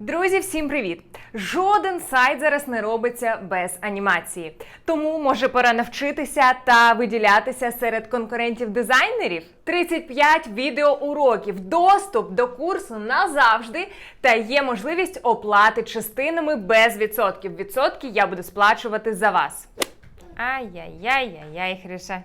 Друзі, всім привіт! Жоден сайт зараз не робиться без анімації. Тому може пора навчитися та виділятися серед конкурентів-дизайнерів. 35 відеоуроків, доступ до курсу назавжди та є можливість оплати частинами без відсотків. Відсотки я буду сплачувати за вас. Ай-яй-яй-яй, Хриша.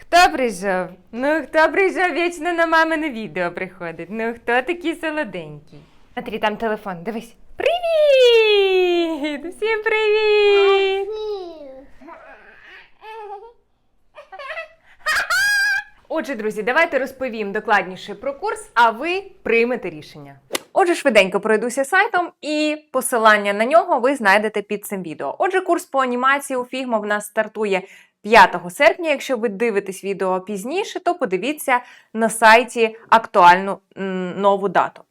Хто прийшов? Ну, хто прийшов вічно на мамине відео приходить? Ну, хто такий солоденький? Смотри, там телефон, дивись. Привіт! Всім привіт! Отже, друзі, давайте розповім докладніше про курс, а ви приймете рішення. Отже, швиденько пройдуся сайтом, і посилання на нього ви знайдете під цим відео. Отже, курс по анімації у Figma в нас стартує 5 серпня. Якщо ви дивитесь відео пізніше, то подивіться на сайті актуальну нову дату.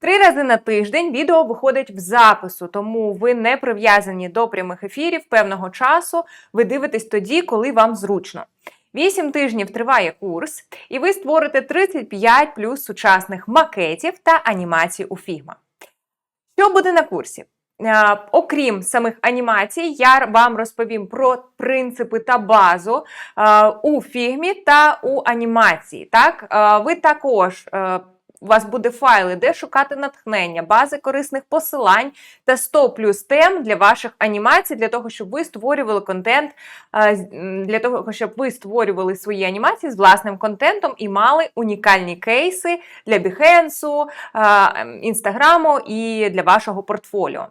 Три рази на тиждень відео виходить в запису, тому ви не прив'язані до прямих ефірів певного часу. Ви дивитесь тоді, коли вам зручно. Вісім тижнів триває курс, і ви створите 35 плюс сучасних макетів та анімацій у Figma. Що буде на курсі? Е, Окрім самих анімацій, я вам розповім про принципи та базу е, у фігмі та у анімації. Так? Е, Ви також. Е, У вас буде файли, де шукати натхнення, бази корисних посилань та 100 плюс тем для ваших анімацій, для того, щоб ви створювали контент, е, для того, щоб ви створювали свої анімації з власним контентом і мали унікальні кейси для Behance, Інстаграму і для вашого портфоліо.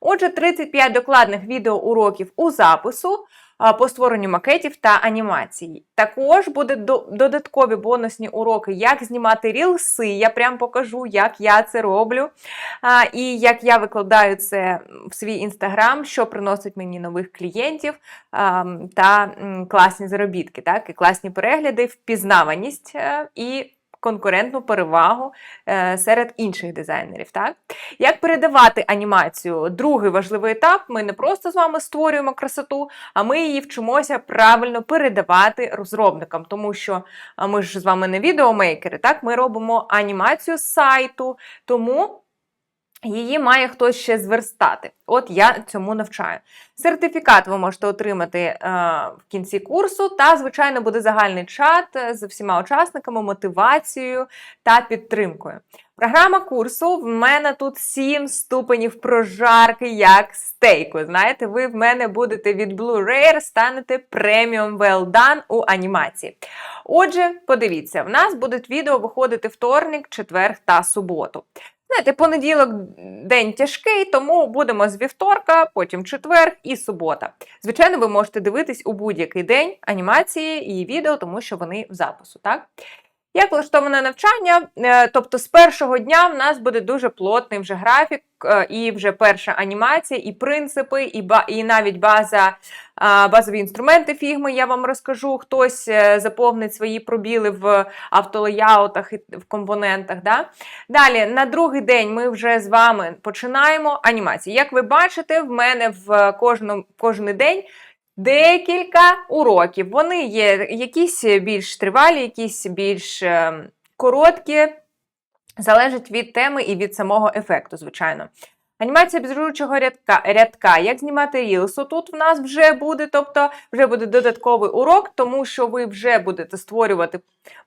Отже, 35 докладних відеоуроків у запису по створенню макетів та анімацій. Також буде додаткові бонусні уроки, як знімати рілси. Я прям покажу, як я це роблю. І як я викладаю це в свій інстаграм, що приносить мені нових клієнтів та класні заробітки, так, і класні перегляди, впізнаваність е, і конкурентну перевагу е, серед інших дизайнерів. Так? Як передавати анімацію? Другий важливий етап. Ми не просто з вами створюємо красоту, а ми її вчимося правильно передавати розробникам, тому що ми ж з вами не відеомейкери, так? Ми робимо анімацію з сайту, тому. Її має хтось ще зверстати. От я цьому навчаю. Сертифікат ви можете отримати е, в кінці курсу, та, звичайно, буде загальний чат е, з всіма учасниками, мотивацією та підтримкою. Програма курсу в мене тут 7 ступенів прожарки, як стейку. Знаєте, ви в мене будете від Blue Rare, станете преміум well done у анімації. Отже, подивіться, в нас будуть відео виходити вторник, четвер та суботу. Знаєте, понеділок день тяжкий, тому будемо з вівторка, потім четвер і субота. Звичайно, ви можете дивитись у будь-який день анімації і відео, тому що вони в запису. Так? Як влаштоване навчання? Е, Тобто з першого дня в нас буде дуже плотний вже графік, е, і вже перша анімація, і принципи, і, ба- і навіть база, базові інструменти фігми я вам розкажу. Хтось е, заповнить свої пробіли в автолеяутах і в компонентах. Да? Далі, на другий день ми вже з вами починаємо анімацію. Як ви бачите, в мене в кожний день декілька уроків. Вони є якісь більш тривалі, якісь більш е, короткі, залежить від теми і від самого ефекту, звичайно. Анімація безручого рядка, рядка. Як знімати рілсу? Тут в нас вже буде, тобто вже буде додатковий урок, тому що ви вже будете створювати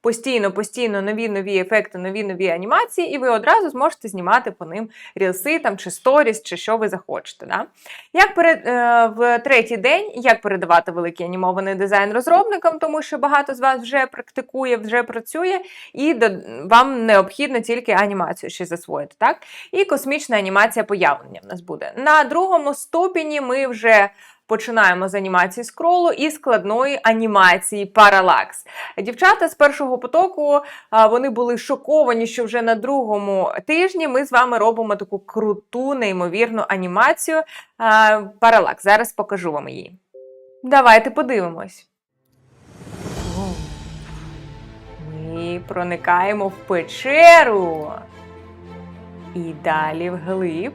постійно, постійно нові нові ефекти, нові нові анімації, і ви одразу зможете знімати по ним рілси там, чи сторіс, чи що ви захочете. Да? Як перед, е, в третій день, як передавати великий анімований дизайн розробникам, тому що багато з вас вже практикує, вже працює, і до, вам необхідно тільки анімацію ще засвоїти. Так? І космічна анімація появлення в нас буде. На другому ступені ми вже. Починаємо з анімації скролу і складної анімації паралакс. Дівчата з першого потоку вони були шоковані, що вже на другому тижні ми з вами робимо таку круту, неймовірну анімацію паралакс. Зараз покажу вам її. Давайте подивимось. Ми проникаємо в печеру. І далі вглиб.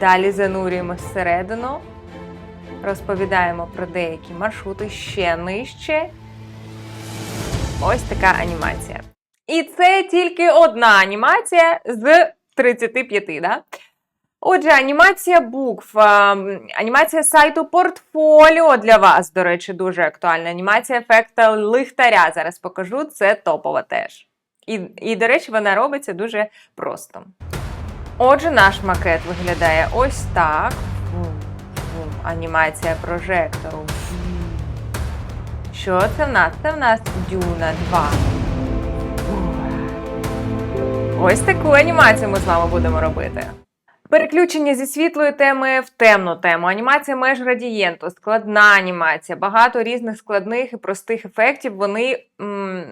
Далі занурюємося всередину, розповідаємо про деякі маршрути ще нижче. Ось така анімація. І це тільки одна анімація з 35, да? Отже, анімація букв, ем, анімація сайту портфоліо для вас, до речі, дуже актуальна. Анімація ефекта лихтаря. Зараз покажу, це топова теж. І, і, до речі, вона робиться дуже просто. Отже, наш макет виглядає ось так. Анімація прожектору. Що це в нас? Це в нас Дюна 2. Ось таку анімацію ми з вами будемо робити. Переключення зі світлої теми в темну тему. Анімація меж градієнту, складна анімація, багато різних складних і простих ефектів. Вони м,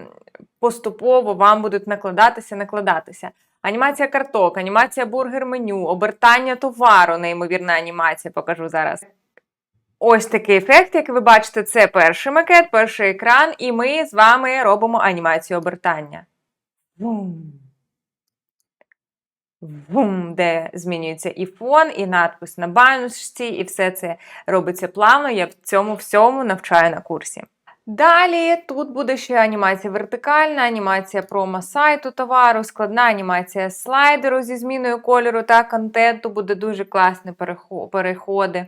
поступово вам будуть накладатися, накладатися. Анімація карток, анімація бургер-меню, обертання товару, неймовірна анімація, покажу зараз. Ось такий ефект, як ви бачите, це перший макет, перший екран, і ми з вами робимо анімацію обертання. Вум. Де змінюється і фон, і надпис на баночці, і все це робиться плавно. Я в цьому всьому навчаю на курсі. Далі тут буде ще анімація вертикальна, анімація промо сайту товару, складна анімація слайдеру зі зміною кольору та контенту, буде дуже класні переходи.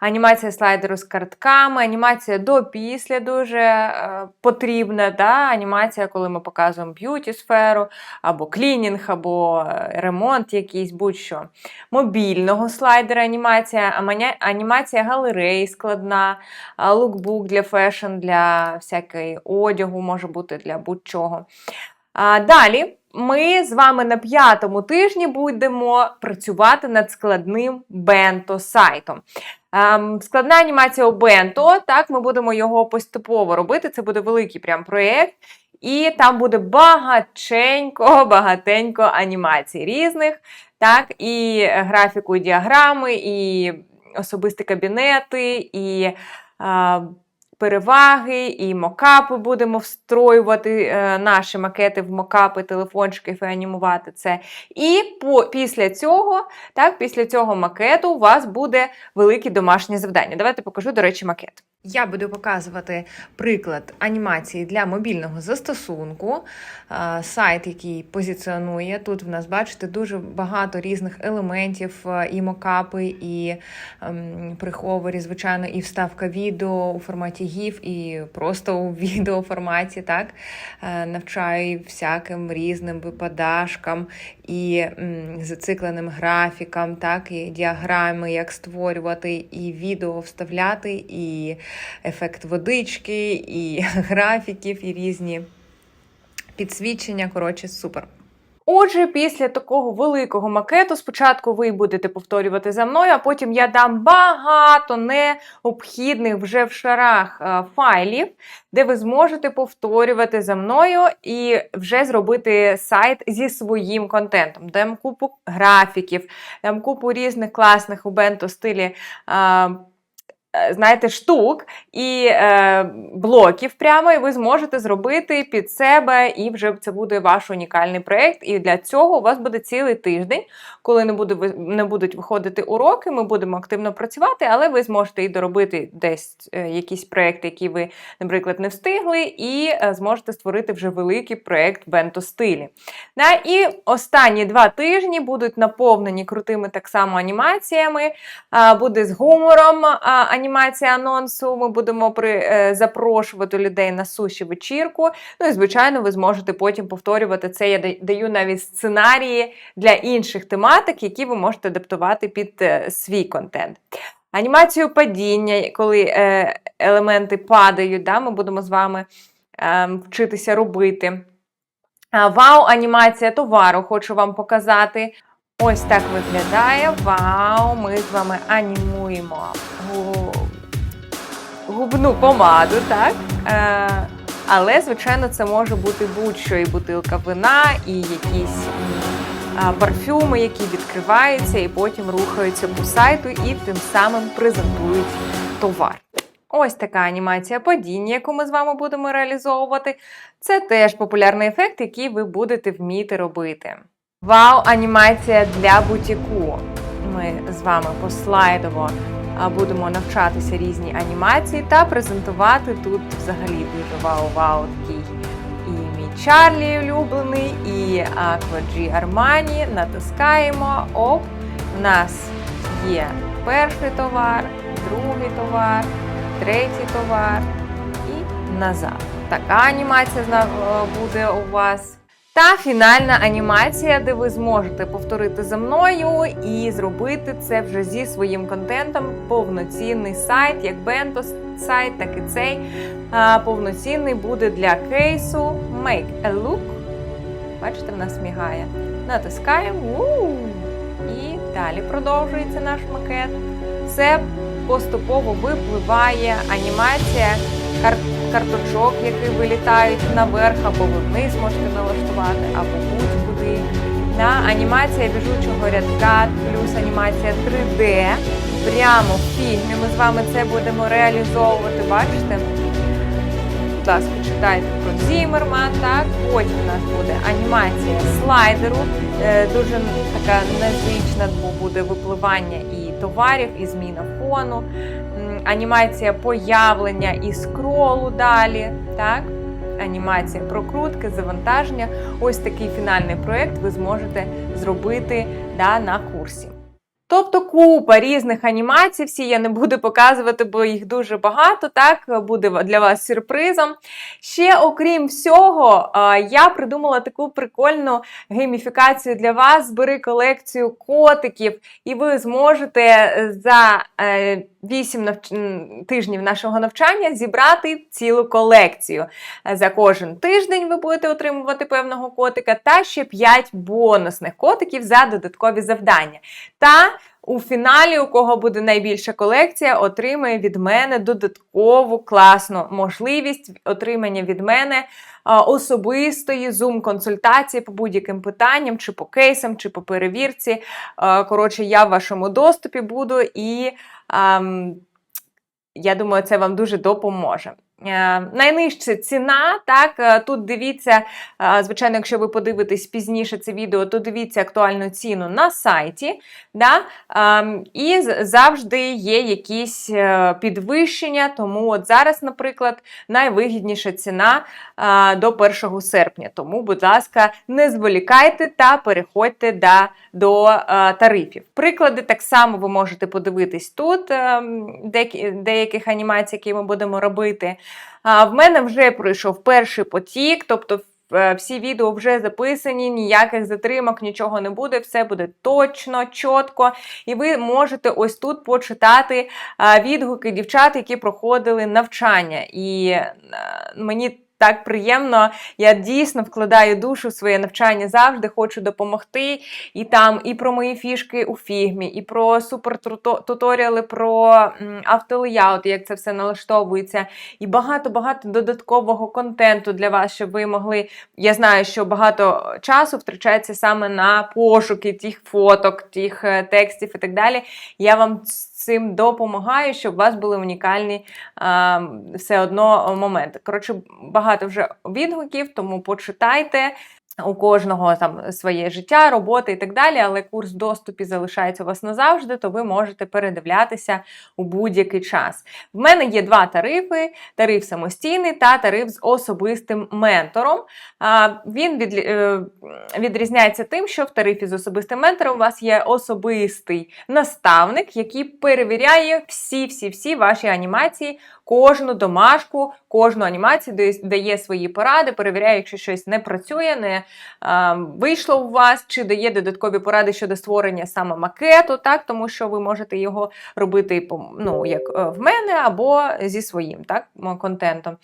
Анімація слайдеру з картками, анімація до-після дуже е, потрібна. Да? Анімація, коли ми показуємо б'юті сферу, або клінінг, або е, ремонт якийсь, будь-що. Мобільного слайдера анімація, анімація галереї складна, лукбук для фешн, для всякої одягу, може бути для будь-чого. А, Далі ми з вами на п'ятому тижні будемо працювати над складним бенто-сайтом. Ем, складна анімація у бенто, так, ми будемо його поступово робити. Це буде великий прям проєкт. І там буде багатенько, багатенько анімацій різних, так, і графіку, і діаграми, і особисті кабінети, і а, переваги, і мокапи будемо встроювати е, наші макети в мокапи, телефончики і анімувати це. І по, після цього, так, після цього макету у вас буде велике домашнє завдання. Давайте покажу, до речі, макет. Я буду показувати приклад анімації для мобільного застосунку. Е, Сайт, який позиціонує. Тут в нас, бачите, дуже багато різних елементів, е, і мокапи, і ем, приховері, звичайно, і вставка відео у форматі GIF, і просто у відеоформаті, так? Е, Навчаю всяким різним випадашкам, і зацикленим графікам, так, і діаграми, як створювати, і відео вставляти, і ефект водички, і графіків, і різні підсвічення. Коротше, супер. Отже, після такого великого макету спочатку ви будете повторювати за мною, а потім я дам багато необхідних вже в шарах е, файлів, де ви зможете повторювати за мною і вже зробити сайт зі своїм контентом. Дам купу графіків, дам купу різних класних у бенто стилі. Е, Знаєте, штук і е, блоків прямо, і ви зможете зробити під себе, і вже це буде ваш унікальний проєкт. І для цього у вас буде цілий тиждень, коли не, буде, не будуть виходити уроки, ми будемо активно працювати, але ви зможете і доробити десь е, якісь проєкти, які ви, наприклад, не встигли, і е, зможете створити вже великий проєкт бенто-стилі. Да? І останні два тижні будуть наповнені крутими так само анімаціями. Буде з гумором а, анімація анонсу. Ми будемо при, е, запрошувати людей на суші вечірку. Ну і звичайно, ви зможете потім повторювати це. Я даю навіть сценарії для інших тематик, які ви можете адаптувати під е, свій контент. Анімацію падіння, коли е, елементи падають, да, ми будемо з вами е, вчитися робити. Вау, анімація товару, хочу вам показати. Ось так виглядає. Вау! Ми з вами анімуємо губну помаду, так? Е, але, звичайно, це може бути будь-що і бутилка вина, і якісь парфюми, які відкриваються і потім рухаються по сайту і тим самим презентують товар. Ось така анімація падіння, яку ми з вами будемо реалізовувати. Це теж популярний ефект, який ви будете вміти робити. Вау, анімація для бутіку. Ми з вами послайдово будемо навчатися різні анімації та презентувати тут взагалі дуже вау-вау такий імідж. Чарлі улюблений, і G Armani. Натискаємо. Оп, у нас є перший товар, другий товар, третій товар і назад. Така анімація буде у вас. Та фінальна анімація, де ви зможете повторити за мною і зробити це вже зі своїм контентом. Повноцінний сайт, як Bento сайт, так і цей. Повноцінний буде для кейсу Make a Look. Бачите, в нас мігає. Натискаємо. І далі продовжується наш макет. Все поступово випливає анімація карточок, які вилітають наверх, або ви вниз можете налаштувати, або будь-куди. Да, анімація біжучого рядка плюс анімація 3D. Прямо в фільмі ми з вами це будемо реалізовувати. Бачите? Будь ласка, читайте про Зімерман, так? Потім у нас буде анімація слайдеру. Е, Дуже така незвична, бо буде випливання і товарів, і зміна фону. Анімація появлення і скролу далі. Так? Анімація прокрутки, завантаження. Ось такий фінальний проєкт ви зможете зробити да, на курсі. Тобто купа різних анімацій, всі я не буду показувати, бо їх дуже багато. Так буде для вас сюрпризом. Ще окрім всього, я придумала таку прикольну гейміфікацію для вас. Збери колекцію котиків, і ви зможете за 8 навч... тижнів нашого навчання зібрати цілу колекцію. За кожен тиждень ви будете отримувати певного котика, та ще 5 бонусних котиків за додаткові завдання. Та у фіналі, у кого буде найбільша колекція, отримає від мене додаткову класну можливість отримання від мене особистої зум-консультації по будь-яким питанням, чи по кейсам, чи по перевірці. Коротше, я в вашому доступі буду і. я думаю, це вам дуже допоможе. Е, Найнижча ціна, так, е, тут дивіться, е, звичайно, якщо ви подивитесь пізніше це відео, то дивіться актуальну ціну на сайті. Да? Ем, І завжди є якісь підвищення, тому от зараз, наприклад, найвигідніша ціна до 1 серпня. Тому, будь ласка, не зволікайте та переходьте до е, тарифів. Приклади так само ви можете подивитись тут, ем, деяких анімацій, які ми будемо робити. А, В мене вже пройшов перший потік, тобто е, всі відео вже записані, ніяких затримок, нічого не буде, все буде точно, чітко. І ви можете ось тут почитати відгуки дівчат, які проходили навчання. І е, мені так приємно, я дійсно вкладаю душу в своє навчання завжди, хочу допомогти. І там і про мої фішки у фігмі, і про супертуторіали про автолеяут, як це все налаштовується, і багато-багато додаткового контенту для вас, щоб ви могли. Я знаю, що багато часу втрачається саме на пошуки тих фоток, тих е, текстів і так далі. Я вам цим допомагаю, щоб у вас були унікальні а, все одно моменти. Коротше, багато вже відгуків, тому почитайте. У кожного там своє життя, робота і так далі, але курс в доступі залишається у вас назавжди, то ви можете передивлятися у будь-який час. В мене є два тарифи: тариф самостійний та тариф з особистим ментором. Він е, відрізняється тим, що в тарифі з особистим ментором у вас є особистий наставник, який перевіряє всі-всі-всі ваші анімації, кожну домашку, кожну анімацію дає- свої поради, перевіряє, якщо щось не працює, не а, вийшло у вас, чи дає додаткові поради щодо створення саме макету, так, тому що ви можете його робити ну, як е, в мене або зі своїм так, контентом.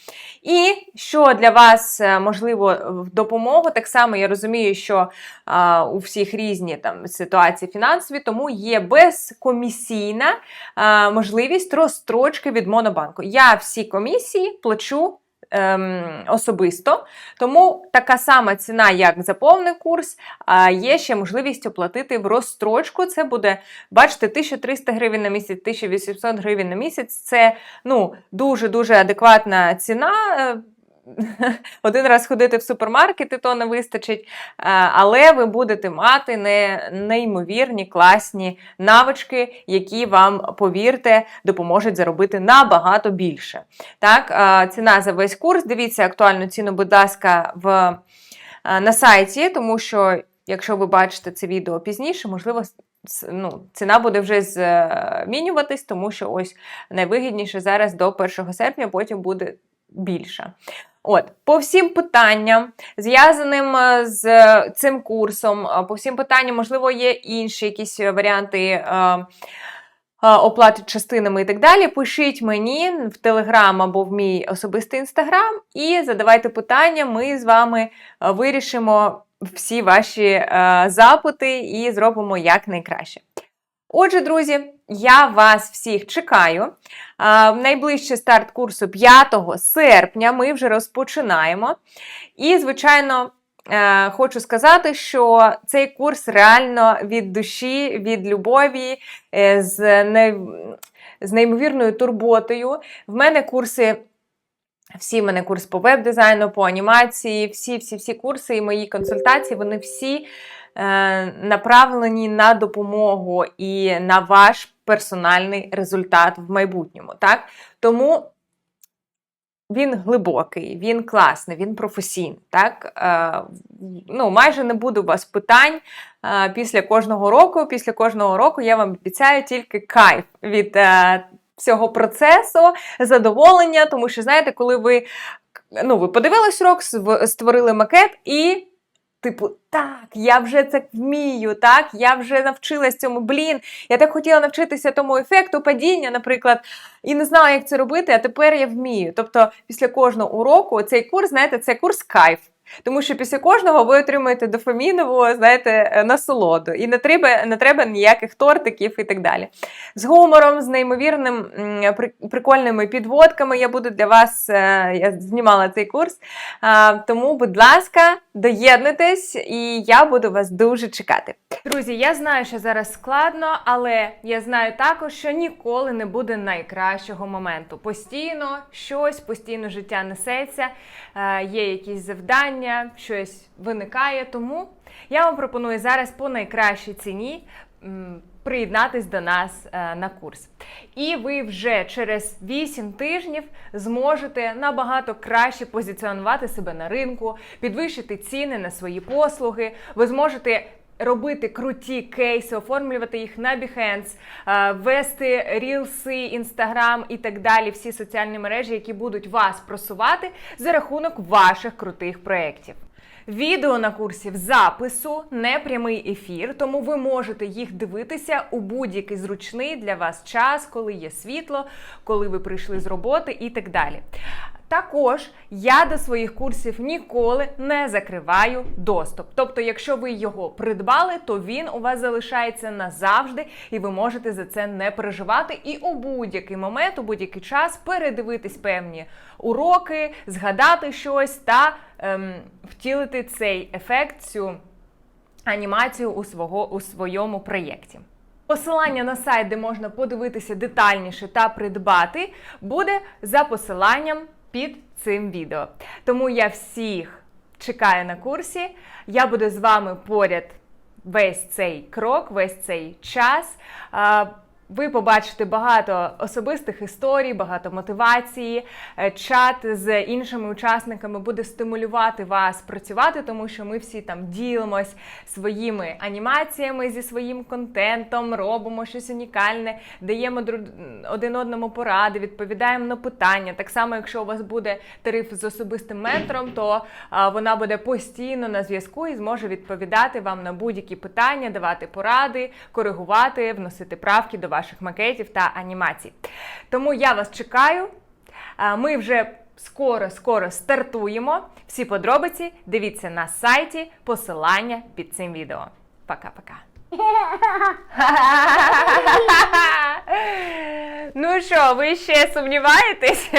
І що для вас е, можливо в допомогу, так само я розумію, що а, у всіх різні там ситуації фінансові, тому є безкомісійна а, можливість розстрочки від Монобанку. Я всі комісії плачу. ем, Особисто, тому така сама ціна, як за повний курс, а є ще можливість оплатити в розстрочку. Це буде, бачите, 1300 гривень на місяць, 1800 гривень на місяць. Це ну, дуже-дуже адекватна ціна. один раз ходити в супермаркет, і то не вистачить. Е, Але ви будете мати не, неймовірні класні навички, які вам, повірте, допоможуть заробити набагато більше. Так, е, ціна за весь курс. Дивіться актуальну ціну, будь ласка, в, е, на сайті, тому що. Якщо ви бачите це відео пізніше, можливо, ну, ціна буде вже змінюватись, тому що ось найвигідніше зараз до 1 серпня, потім буде більше. От, по всім питанням, зв'язаним е, з цим курсом, е, по всім питанням, можливо, є інші якісь варіанти. е, е, Оплати частинами і так далі, пишіть мені в Телеграм або в мій особистий інстаграм і задавайте питання. Ми з вами е, вирішимо всі ваші е, запити і зробимо як найкраще. Отже, друзі, я вас всіх чекаю. Найближчий старт курсу 5 серпня ми вже розпочинаємо. І, звичайно, е, хочу сказати, що цей курс реально від душі, від любові, е, з, не, з неймовірною турботою. В мене курси. Всі в мене курс по веб-дизайну, по анімації, всі-всі-всі курси і мої консультації, вони всі е, направлені на допомогу і на ваш персональний результат в майбутньому. Так? Тому він глибокий, він класний, він професійний. Так? Е, ну, майже не буде у вас питань е, після кожного року. Після кожного року я вам обіцяю тільки кайф від е, всього процесу, задоволення, тому що, знаєте, коли ви, ну, ви подивились урок, створили макет і. Типу, так, я вже це вмію, так, я вже навчилась цьому, блін, я так хотіла навчитися тому ефекту падіння, наприклад, і не знала, як це робити, а тепер я вмію. Тобто, після кожного уроку цей курс, знаєте, це курс кайф. Тому що після кожного ви отримуєте дофамінову, знаєте, е, насолоду. І не треба, не треба ніяких тортиків і так далі. З гумором, з неймовірним прикольними підводками я буду для вас, е, я знімала цей курс. Тому, будь ласка, доєднуйтесь, і я буду вас дуже чекати. Друзі, я знаю, що зараз складно, але я знаю також, що ніколи не буде найкращого моменту. Постійно щось, постійно життя несеться, е, є якісь завдання, щось виникає. Тому я вам пропоную зараз по найкращій ціні. Приєднатись до нас е, на курс. І ви вже через 8 тижнів зможете набагато краще позиціонувати себе на ринку, підвищити ціни на свої послуги. Ви зможете робити круті кейси, оформлювати їх на Behance, е, вести рілси, Instagram і так далі, всі соціальні мережі, які будуть вас просувати за рахунок ваших крутих проєктів. Відео на курсі в запису, не прямий ефір, тому ви можете їх дивитися у будь-який зручний для вас час, коли є світло, коли ви прийшли з роботи і так далі. Також я до своїх курсів ніколи не закриваю доступ. Тобто, якщо ви його придбали, то він у вас залишається назавжди, і ви можете за це не переживати. І у будь-який момент, у будь-який час передивитись певні уроки, згадати щось та ем, втілити цей ефект, цю анімацію у, свого, у своєму проєкті. Посилання на сайт, де можна подивитися детальніше та придбати, буде за посиланням під цим відео. Тому я всіх чекаю на курсі. Я буду з вами поряд весь цей крок, весь цей час. Ви побачите багато особистих історій, багато мотивації. Е, Чат з іншими учасниками буде стимулювати вас працювати, тому що ми всі там ділимось своїми анімаціями зі своїм контентом, робимо щось унікальне, даємо один одному поради, відповідаємо на питання. Так само, якщо у вас буде тариф з особистим ментором, то вона буде постійно на зв'язку і зможе відповідати вам на будь-які питання, давати поради, коригувати, вносити правки до ваших макетів та анімацій. Тому я вас чекаю. Ми вже скоро-скоро стартуємо. Всі подробиці дивіться на сайті, посилання під цим відео. Пока-пока. Ну що, ви ще сумніваєтесь?